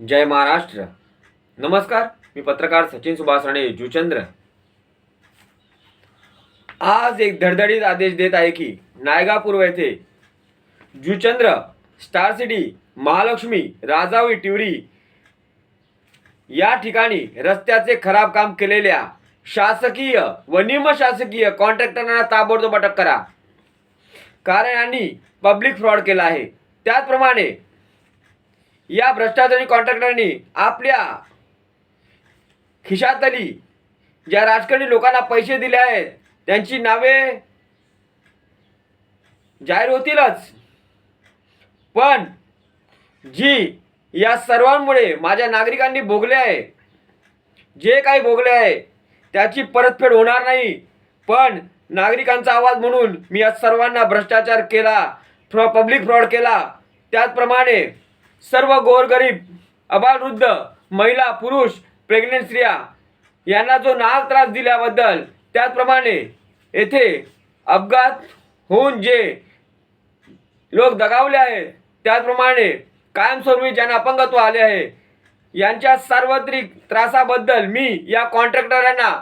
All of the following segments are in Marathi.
जय महाराष्ट्र. नमस्कार मी पत्रकार सचिन सुभाष राणे जुचंद्र. आज एक धडधडीत आदेश देत आहे की नायगापूर्व येथे जुचंद्र स्टार सिटी महालक्ष्मी राजावी टिवरी या ठिकाणी रस्त्याचे खराब काम केलेल्या शासकीय व निमशासकीय कॉन्ट्रॅक्टरांना ताबडतोब अटक करा. कारण यांनी पब्लिक फ्रॉड केला आहे. त्याचप्रमाणे या भ्रष्टाचारी कॉन्ट्रॅक्टरांनी आपल्या खिशातली ज्या राजकारणी लोकांना पैसे दिले आहेत त्यांची नावे जाहीर होतीलच. पण जी या सर्वांमुळे माझ्या नागरिकांनी भोगले आहे जे काही भोगले आहे त्याची परतफेड होणार नाही. पण नागरिकांचा आवाज म्हणून मी या सर्वांना भ्रष्टाचार केला फ्रॉ पब्लिक फ्रॉड केला. त्याचप्रमाणे सर्व गोरगरीब अबालवृद्ध महिला पुरुष प्रेग्नेंट स्त्रिया यांना जो नाहक त्रास दिल्याबद्दल त्याचप्रमाणे येथे अपघात होऊन जे लोक दगावले आहेत त्याचप्रमाणे कायमस्वरूपी ज्यांना अपंगत्व आले आहे यांच्या सार्वत्रिक त्रासाबद्दल मी या कॉन्ट्रॅक्टरांना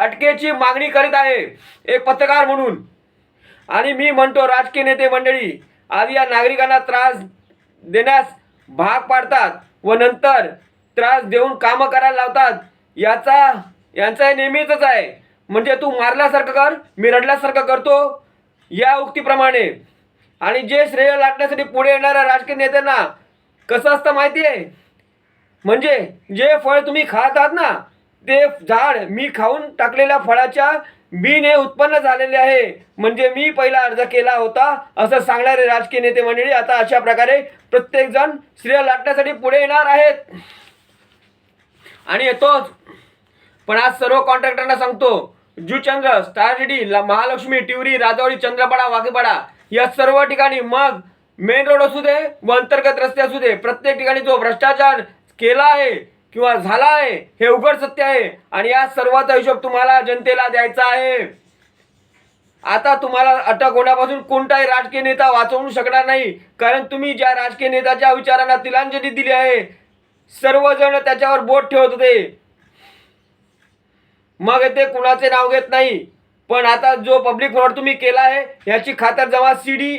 अटकेची मागणी करीत आहे एक पत्रकार म्हणून. आणि मी म्हणतो राजकीय नेते मंडळी आज या नागरिकांना त्रास देण्यास भाग पाडतात व नंतर त्रास देऊन कामं करायला लावतात. याचा यांचा नेहमीच आहे. म्हणजे तू मारल्यासारखं कर मी रडल्यासारखं करतो या उक्तीप्रमाणे. आणि जे श्रेय लाटण्यासाठी पुढे येणाऱ्या राजकीय नेत्यांना कसं असतं माहिती आहे? म्हणजे जे फळ तुम्ही खात आहात ना ते झाड मी खाऊन टाकलेल्या फळाच्या बीने उत्पन्न झालेले आहे. म्हणजे मी पहिला अर्ज केला होता. असं सांगणारे राजकीय नेते मंडळी आता अशा प्रकारे प्रत्येकजण स्त्रिया लाटण्यासाठी पुढे येणार आहेत. आणि येतोच. पण आज सर्व कॉन्ट्रॅक्टरांना सांगतो जुचंद्र स्टार सिटी महालक्ष्मी टिवरी राजवाडी चंद्रपाडा वाघेपाडा या सर्व ठिकाणी मग मेन रोड असू दे व अंतर्गत रस्ते असू दे प्रत्येक ठिकाणी जो भ्रष्टाचार केला आहे किंवा झाला आहे हे उघड सत्य आहे. आणि या सर्वाचा हिशोब तुम्हाला जनतेला द्यायचा आहे. आता तुम्हाला अटक होण्यापासून कोणताही राजकीय नेता वाचवू शकणार नाही. कारण तुम्ही ज्या राजकीय नेत्याच्या विचारांना तिलांजली दिली आहे सर्वजण त्याच्यावर बोट ठेवत होते. मग ते कुणाचे नाव घेत नाही. पण आता जो पब्लिक फ्रॉड तुम्ही केला आहे याची खातरजमा सी डी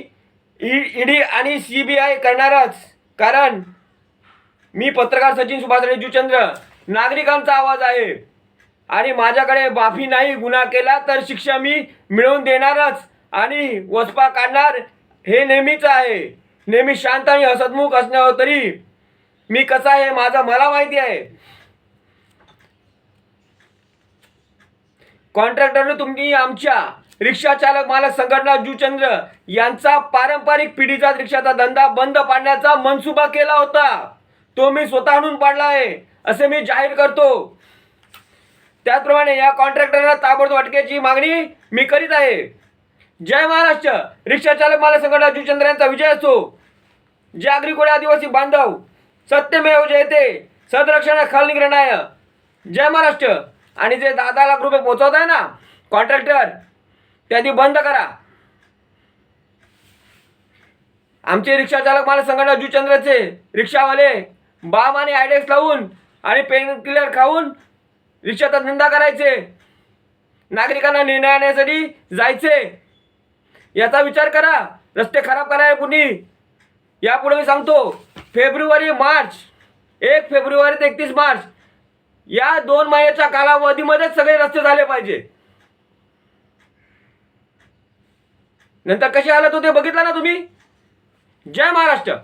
ईडी आणि सी बी आय करणारच. कारण मी पत्रकार सचिन सुभाष राणे जुचंद्र नागरिकांचा आवाज आहे. आणि माझ्याकडे माफी नाही गुन्हा केला तर शिक्षा मी मिळवून देणारच. आणि वसपा काढणार हे नेहमीच आहे. नेहमी शांत आणि हसतमुख असण्यावर तरी मी कसा आहे माझं मला माहिती आहे. कॉन्ट्रॅक्टरने तुम्ही आमच्या रिक्षा चालक मालक संघटना जुचंद्र यांचा पारंपरिक पिढीचा रिक्षाचा धंदा बंद पाडण्याचा मनसुबा केला होता. तो मी स्वतः आणून पाडला आहे असे मी जाहीर करतो. त्याचप्रमाणे या कॉन्ट्रॅक्टरला ताबडतोब अटकेची मागणी मी करीत आहे. जय महाराष्ट्र! रिक्षा चालक मालक संघटना जुचंद्र यांचा विजय असो. जागरी कोळी आदिवासी बांधव सत्यमेव जयते सदरक्षण खाल निग्रणाय जय महाराष्ट्र! आणि जे दहा दहा लाख रुपये पोचवत आहे ना कॉन्ट्रॅक्टर ते बंद करा. आमचे रिक्षा चालक मला संघटना जुचंद्रचे रिक्षावाले बाम आणि आयडेक्स लावून आणि पेन किलर खाऊन रिक्षाचा धंदा करायचे. नागरिकांना निर्णय आणण्यासाठी जायचे. याचा विचार करा. रस्ते खराब करायला कुणी? यापुढे मी सांगतो फेब्रुवारी मार्च एक फेब्रुवारी ते एकतीस मार्च या दोन महिन्याच्या कालावधीमध्येच सगळे रस्ते झाले पाहिजे. नंतर कसे आलं तो हो ते बघितलं ना तुम्ही? जय महाराष्ट्र.